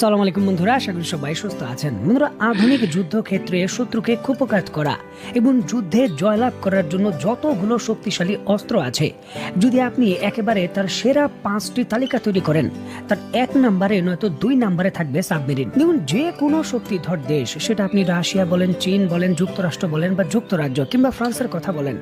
সালাম আলাইকুম বন্ধুরা, আশা করি সবাই সুস্থ আছেন। বন্ধুরা, আধুনিক যুদ্ধক্ষেত্রে শত্রুকে কুপকাত করা এবং যুদ্ধে জয়লাভ করার জন্য যতগুলো শক্তিশালী অস্ত্র আছে, যদি আপনি একেবারে তার সেরা পাঁচটি তালিকা তৈরি করেন, তার এক নম্বরে নয়তো দুই নম্বরে থাকবে সাবমেরিন। দেখুন, যে কোনো শক্তিধর দেশ, সেটা আপনি রাশিয়া বলেন, চীন বলেন, যুক্তরাষ্ট্র বলেন বা যুক্তরাজ্য কিংবা ফ্রান্সের কথা বলেন,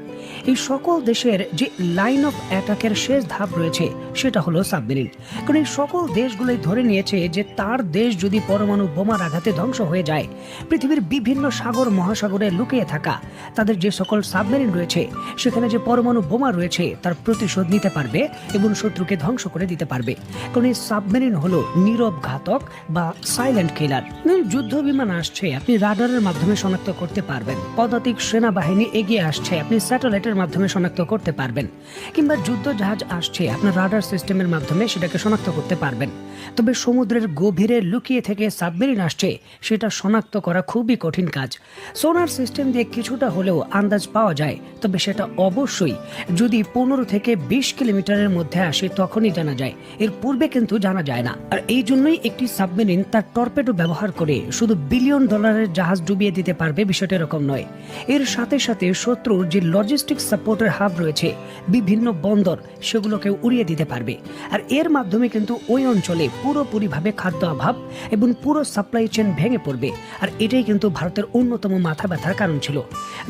এই সকল দেশের যে লাইন অফ অ্যাটাকের শেষ ধাপ রয়েছে, সেটা হলো সাবমেরিন। কারণ এই সকল দেশগুলোই ধরে নিয়েছে যে তার দেশ যদি পরমাণু বোমার আঘাতে ধ্বংস হয়ে যায়, পৃথিবীর বিভিন্ন সাগর মহাসাগরে লুকিয়ে থাকা, তাদের যে সকল সাবমেরিন রয়েছে, সেখানে যে পরমাণু বোমা রয়েছে, তার প্রতিশোধ নিতে পারবে এবং শত্রুকে ধ্বংস করে দিতে পারবে। কারণ এই সাবমেরিন হলো নীরব ঘাতক বা সাইলেন্ট কিলার যুদ্ধ বিমান আসছে, আপনি রাডারের মাধ্যমে শনাক্ত করতে পারবেন। পদাতিক সেনাবাহিনী এগিয়ে আসছে, আপনি স্যাটেলাইটের মাধ্যমে শনাক্ত করতে পারবেন। কিংবা যুদ্ধ জাহাজ আসছে, আপনার রাডার সিস্টেমের মাধ্যমে সেটাকে শনাক্ত করতে পারবেন। তবে সমুদ্রের গভীরে লুকিয়ে থেকে সাবমেরিন আসছে। সেটা শনাক্ত করা খুবই কঠিন কাজ। সোনার সিস্টেম দিয়ে কিছুটা হলেও আন্দাজ পাওয়া যায়, তবে সেটা অবশ্যই। যদি পনেরো থেকে বিশ কিলোমিটারের মধ্যে আসে, তখনই জানা যায়। এর পূর্বে কিন্তু জানা যায় না। আর এই জন্যই একটি সাবমেরিন তার টর্পেডো ব্যবহার করে শুধু বিলিয়ন ডলারের জাহাজ ডুবিয়ে দিতে পারবে বিষয়টা এরকম নয়। এর সাথে সাথে শত্রুর যে লজিস্টিক সাপোর্টের হাব রয়েছে, বিভিন্ন বন্দর সেগুলোকে উড়িয়ে দিতে পারবে। আর এর মাধ্যমে কিন্তু ওই অঞ্চলে পুরোপুরিভাবে খাদ্য অভাব এবং পুরো সাপ্লাই চেন ভেঙে পড়বে। আর এটাই কিন্তু ভারতের অন্যতম মাথা ব্যথার কারণ ছিল।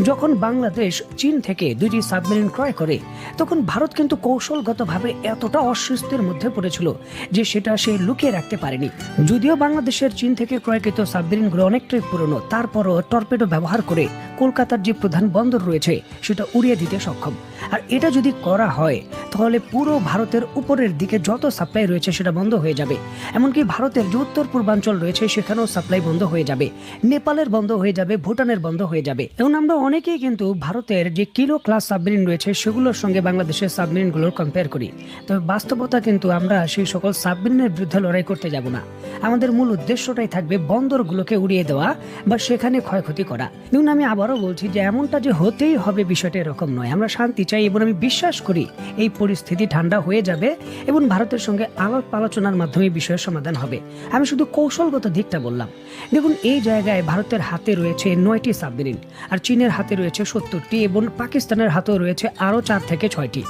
যখন বাংলাদেশ চীন থেকে দুইটি সাবমেরিন ক্রয় করে, তখন ভারত কিন্তু কৌশলগতভাবে এতটা অস্বস্তির মধ্যে পড়েছিল যে সেটা সে লুকিয়ে রাখতে পারেনি। যদিও বাংলাদেশের চীন থেকে ক্রয়কৃত সাবমেরিনগুলো অনেকটাই পুরনো, তারপরও টর্পেডো ব্যবহার করে কলকাতার যে প্রধান বন্দর রয়েছে, সেটা উড়িয়ে দিতে সক্ষম। আর এটা যদি করা হয়, তাহলে পুরো ভারতের উপরের দিকে যত সাপ্লাই রয়েছে সেটা বন্ধ হয়ে যাবে। এমনকি ভারতের যে উত্তর পূর্বাঞ্চল রয়েছে, সেখানেও সাপ্লাই বন্ধ হয়ে যাবে। নেপালের বন্ধ হয়ে যাবে, ভুটানের বন্ধ হয়ে যাবে। এবং আমরা অনেকেই কিন্তু ভারতের যে কিলো ক্লাস সাবমেরিন রয়েছে, সেগুলোর সঙ্গে বাংলাদেশের সাবমেরিনগুলোর কম্পেয়ার করি। তবে বাস্তবতা কিন্তু আমরা সেই সকল সাবমেরিনের বিরুদ্ধে লড়াই করতে যাব না। আমাদের মূল উদ্দেশ্যটাই থাকবে বন্দরগুলোকে উড়িয়ে দেওয়া বা সেখানে ক্ষয়ক্ষতি করা। দেখুন, আমি আবারও বলছি যে, এমনটা যে হতেই হবে বিষয়টা এরকম নয়। আমরা শান্তি চাই এবং আমি বিশ্বাস করি। এই পরিস্থিতি ঠান্ডা হয়ে যাবে এবং ভারতের সঙ্গে আলাপ আলোচনার মাধ্যমে বিষয়ের সমাধান হবে। আমি শুধু কৌশলগত দিকটা বললাম। দেখুন, এই জায়গায় ভারতের হাতে রয়েছে নয়টি সাবমেরিন, আর চীনের হাতে রয়েছে সত্তরটি এবং পাকিস্তানের হাতেও রয়েছে আরও চার থেকে ছয়টি।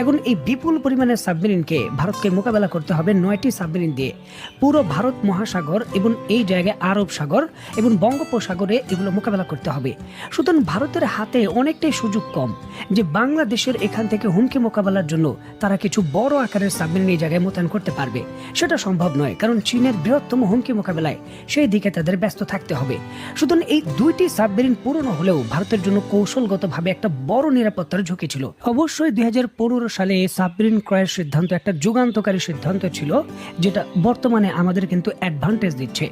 এখন এই বিপুল পরিমাণের সাবমেরিনকে ভারতকে মোকাবেলা করতে হবে নয়টি সাবমেরিন দিয়ে। পুরো ভারত মহাসাগর এবং এই জায়গায় আরব সাগর এবং বঙ্গোপসাগরে এগুলো মোকাবেলা করতে হবে। সুতরাং ভারতের হাতে অনেকটাই সুযোগ কম যে বাংলাদেশের এখান থেকে হুমকি মোকাবেলার জন্য তারা কিছু বড় আকারের সাবমেরিন এই জায়গায় মোতায়েন করতে পারবে। সেটা সম্ভব নয়, কারণ চীনের বৃহত্তম হুমকি মোকাবেলায় সেই দিকে তাদের ব্যস্ত থাকতে হবে। সুতরাং এই দুইটি সাবমেরিন পুরনো হলেও ভারতের জন্য কৌশলগতভাবে একটা বড় নিরাপত্তার ঝুঁকি ছিল। অবশ্যই দুই সালে এই সাবমেরিন ক্রয়ের সিদ্ধান্ত একটা যুগান্তকারী সিদ্ধান্ত ছিল, যেটা বর্তমানে আমাদের কিন্তু অ্যাডভান্টেজ দিচ্ছে।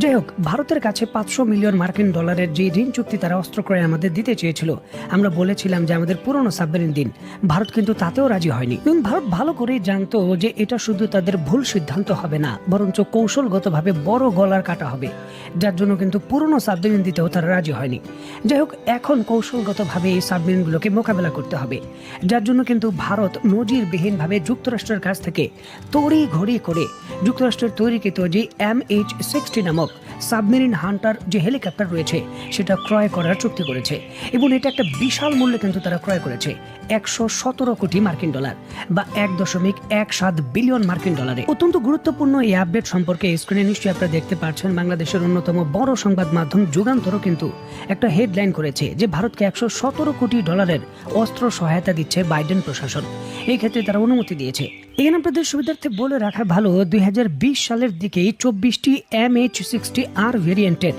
যাই হোক, ভারতের কাছে পাঁচশো মিলিয়ন মার্কিন ডলারের যে ঋণ চুক্তি তারা অস্ত্র ক্রয়ে আমাদের দিতে চেয়েছিল। আমরা বলেছিলাম যে আমাদের পুরনো সাবমেরিন দিন। ভারত কিন্তু তাতেও রাজি হয়নি। এবং ভারত ভালো করেই জানতো যে এটা শুধু তাদের ভুল সিদ্ধান্ত হবে না, বরঞ্চ কৌশলগতভাবে বড় গলার কাটা হবে। যার জন্য কিন্তু পুরনো সাবমেরিন দিতেও তারা রাজি হয়নি। যাই হোক, এখন কৌশলগতভাবে এই সাবমেরিনগুলোকে মোকাবেলা করতে হবে। যার জন্য কিন্তু ভারত নজিরবিহীনভাবে যুক্তরাষ্ট্রের কাছ থেকে তড়ি ঘড়ি করে যুক্তরাষ্ট্রের তৈরিকৃত যে এম এইচ সিক্সটি নামক সাবমেরিন হান্টার যে হেলিকপ্টার রয়েছে, সেটা ক্রয় করার চুক্তি করেছে। এবং এটা একটা বিশাল মূল্যে কিন্তু তারা ক্রয় করেছে। একশো সতেরো কোটি মার্কিন ডলার বা এক দশমিক এক সাত বিলিয়ন মার্কিন ডলারে। অত্যন্ত গুরুত্বপূর্ণ এই আপডেট সম্পর্কে স্ক্রিনে নিশ্চয়ই আপনারা দেখতে পাচ্ছেন, বাংলাদেশের অন্যতম বড় সংবাদ মাধ্যম যুগান্তরও কিন্তু একটা হেডলাইন করেছে যে ভারতকে একশো সতেরো কোটি ডলারের অস্ত্র সহায়তা দিচ্ছে বাইডেন প্রশাসন। এই ক্ষেত্রে তারা অনুমতি দিয়েছে। এখানে আপনাদের সুবিধার্থে বলে রাখা ভালো, দুই হাজার বিশ সালের দিকেই চব্বিশটি এম এইচ সিক্সটি আর ভেরিয়েন্টের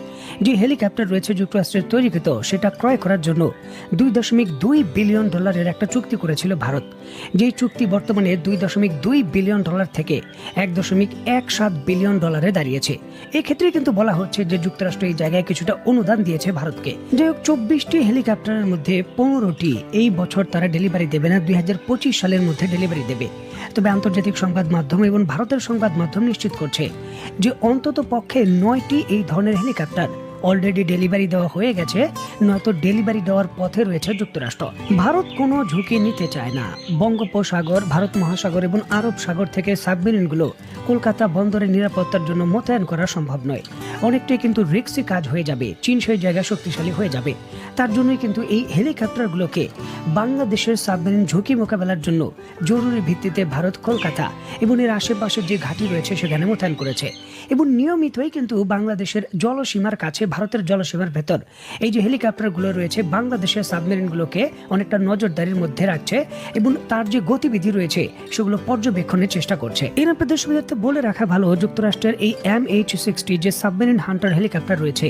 যে হেলিকপ্টার রয়েছে যুক্তরাষ্ট্রের তৈরিকৃত, সেটা ক্রয় করার জন্য দুই দশমিক দুই বিলিয়ন ডলারের একটা চুক্তি করেছিল ভারত। যেই চুক্তি বর্তমানে দুই দশমিক দুই বিলিয়ন ডলার থেকে এক দশমিক এক সাত বিলিয়ন ডলারে দাঁড়িয়েছে। এক্ষেত্রে কিন্তু বলা হচ্ছে যে যুক্তরাষ্ট্র এই জায়গায় কিছুটা অনুদান দিয়েছে ভারতকে। যাই হোক, চব্বিশটি হেলিকপ্টারের মধ্যে পনেরোটি এই বছর তারা ডেলিভারি দেবে না, দুই হাজার পঁচিশ সালের মধ্যে ডেলিভারি দেবে। তবে আন্তর্জাতিক সংবাদ মাধ্যম এবং ভারতের সংবাদ মাধ্যম নিশ্চিত করছে যে অন্তত পক্ষে নয়টি এই ধরনের হেলিকপ্টার অলরেডি ডেলিভারি দেওয়া হয়ে গেছে, নয়তো ডেলিভারি দেওয়ার পথে রয়েছে যুক্তরাষ্ট্র। ভারত কোনো ঝুঁকি নিতে চায় না। বঙ্গোপসাগর, ভারত মহাসাগর এবং আরব সাগর থেকে সাবমেরিনগুলো কলকাতা বন্দরের নিরাপত্তার জন্য মোতায়েন করা সম্ভব নয়। অনেকটাই কিন্তু রিক্সি কাজ হয়ে যাবে। চীন সেই জায়গা শক্তিশালী হয়ে যাবে। তার জন্যই কিন্তু এই হেলিকপ্টারগুলোকে বাংলাদেশের সাবমেরিন ঝুঁকি মোকাবেলার জন্য জরুরি ভিত্তিতে ভারত, কলকাতা এবং এর আশেপাশের যে ঘাঁটি রয়েছে সেখানে মোতায়েন করেছে। এবং নিয়মিতই কিন্তু বাংলাদেশের জলসীমার কাছে, ভারতের জলসীমার ভেতর এই যে হেলিকপ্টারগুলো রয়েছে, বাংলাদেশের সাবমেরিনগুলোকে অনেকটা নজরদারির মধ্যে রাখছে এবং তার যে গতিবিধি রয়েছে সেগুলো পর্যবেক্ষণের চেষ্টা করছে। এর আপনাদের সুবিধার্থে বলে রাখা ভালো, যুক্তরাষ্ট্রের এই এম এইচ সিক্সটি যে সাবমেরিন হান্টার হেলিকপ্টার রয়েছে,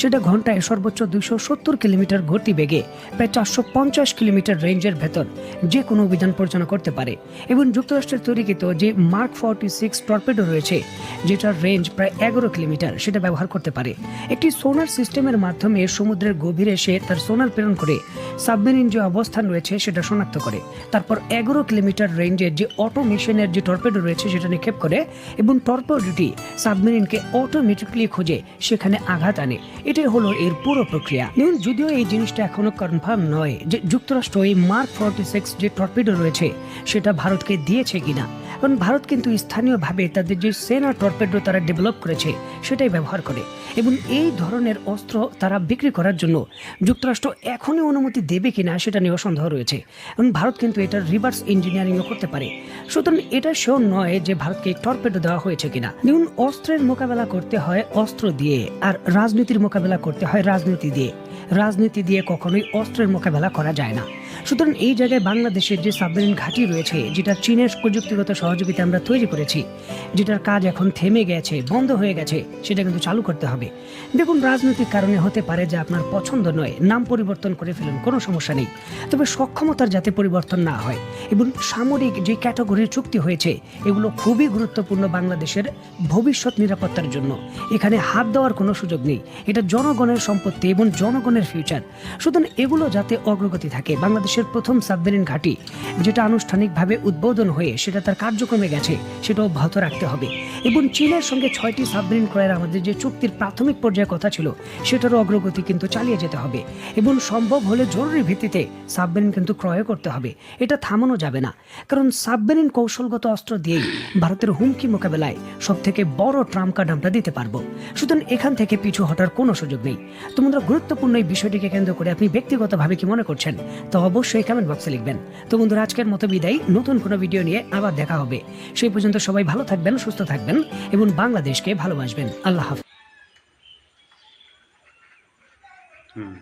সেটা ঘন্টায় সর্বোচ্চ দুইশো সত্তর কিলোমিটার গতি বেগে প্রায় চারশো পঞ্চাশ কিলোমিটার রেঞ্জের ভেতর যে কোনো অভিযান পরিচালনা করতে পারে। এবং যুক্তরাষ্ট্রের তৈরিকৃত যে মার্ক ফর্টি সিক্স টর্পেডো রয়েছে, যেটার রেঞ্জ প্রায় এগারো কিলোমিটার, সেটা ব্যবহার করতে পারে। একটি সোনার সিস্টেমের মাধ্যমে সমুদ্রের গভীরে এসে তার সোনার প্রেরণ করে সাবমেরিন যে অবস্থান রয়েছে, সেটা শনাক্ত করে। তারপর এগারো কিলোমিটার রেঞ্জের যে অটো অটোমেশনের যে টর্পেডো রয়েছে, সেটা নিক্ষেপ করে এবং টর্পেডোটি সাবমেরিনকে অটোমেটিকলি খুঁজে, সেখানে আঘাত আনে। এটাই হলো এর পুরো প্রক্রিয়া। যদিও এই জিনিসটা এখনও কনফার্ম নয় যে যুক্তরাষ্ট্র এই মার্ক ফর্টি সিক্স যে টর্পিডো রয়েছে, সেটা ভারতকে দিয়েছে কিনা। কারণ ভারত কিন্তু স্থানীয়ভাবে তাদের যে সেনা টর্পেডো তারা ডেভেলপ করেছে, সেটাই ব্যবহার করে। এবং এই ধরনের অস্ত্র তারা বিক্রি করার জন্য যুক্তরাষ্ট্র এখনই অনুমতি দেবে কিনা সেটা নিয়েও সন্দেহ রয়েছে। এবং ভারত কিন্তু এটার রিভার্স ইঞ্জিনিয়ারিংও করতে পারে। সুতরাং এটা সেও নয় যে ভারতকে টর্পেডো দেওয়া হয়েছে কিনা। দেখুন, অস্ত্রের মোকাবেলা করতে হয় অস্ত্র দিয়ে, আর রাজনীতির মোকাবেলা করতে হয় রাজনীতি দিয়ে। রাজনীতি দিয়ে কখনোই অস্ত্রের মোকাবেলা করা যায় না। সুতরাং এই জায়গায় বাংলাদেশের যে সাবমেরিন ঘাঁটি রয়েছে, যেটা চীনের প্রযুক্তিগত সহযোগিতা আমরা তৈরি করেছি, যেটার কাজ এখন থেমে গেছে, বন্ধ হয়ে গেছে, সেটা কিন্তু চালু করতে হবে। দেখুন, রাজনৈতিক কারণে হতে পারে যে আপনার পছন্দ নয়, নাম পরিবর্তন করে ফেলুন, কোনো সমস্যা নেই। তবে সক্ষমতার যাতে পরিবর্তন না হয়, এবং সামরিক যে ক্যাটাগরির চুক্তি হয়েছে, এগুলো খুবই গুরুত্বপূর্ণ বাংলাদেশের ভবিষ্যৎ নিরাপত্তার জন্য। এখানে হাত দেওয়ার কোনো সুযোগ নেই, এটা জনগণের সম্পত্তি এবং জনগণের ফিউচার সুতরাং এগুলো যাতে অগ্রগতি থাকে বাংলাদেশের প্রথম সাবমেরিন ঘাঁটি, যেটা আনুষ্ঠানিকভাবে উদ্বোধন হয়ে সেটা তার কার্যক্রমে গেছে সেটা অব্যাহত রাখতে হবে। এবং চীনের সঙ্গে ছয়টি সাবমেরিন ক্রয়ের আমাদের যে চুক্তির প্রাথমিক পর্যায়ে কথা ছিল, সেটারও অগ্রগতি কিন্তু চালিয়ে যেতে হবে। এবং সম্ভব হলে জরুরি ভিত্তিতে সাবমেরিন কিন্তু ক্রয় করতে হবে। এটা থামানো যাবে না। কারণ সাবমেরিন কৌশলগত অস্ত্র দিয়েই ভারতের হুমকি মোকাবেলায় সব থেকে বড় ট্রাম্প কার্ড আমরা দিতে পারব। সুতরাং এখান থেকে পিছু হটার কোনো সুযোগ নেই। তো বন্ধুরা, গুরুত্বপূর্ণ এই বিষয়টিকে কেন্দ্র করে আপনি ব্যক্তিগতভাবে কি মনে করছেন? তো অবশ্যই কমেন্ট বক্সে লিখবেন। তো বন্ধুরা, আজকের মতো বিদায়। নতুন কোনো ভিডিও নিয়ে আবার দেখা হবে। সেই পর্যন্ত সবাই ভালো থাকবেন, সুস্থ থাকবেন এবং বাংলাদেশকে ভালোবাসবেন। আল্লাহ হাফিজ। হুম।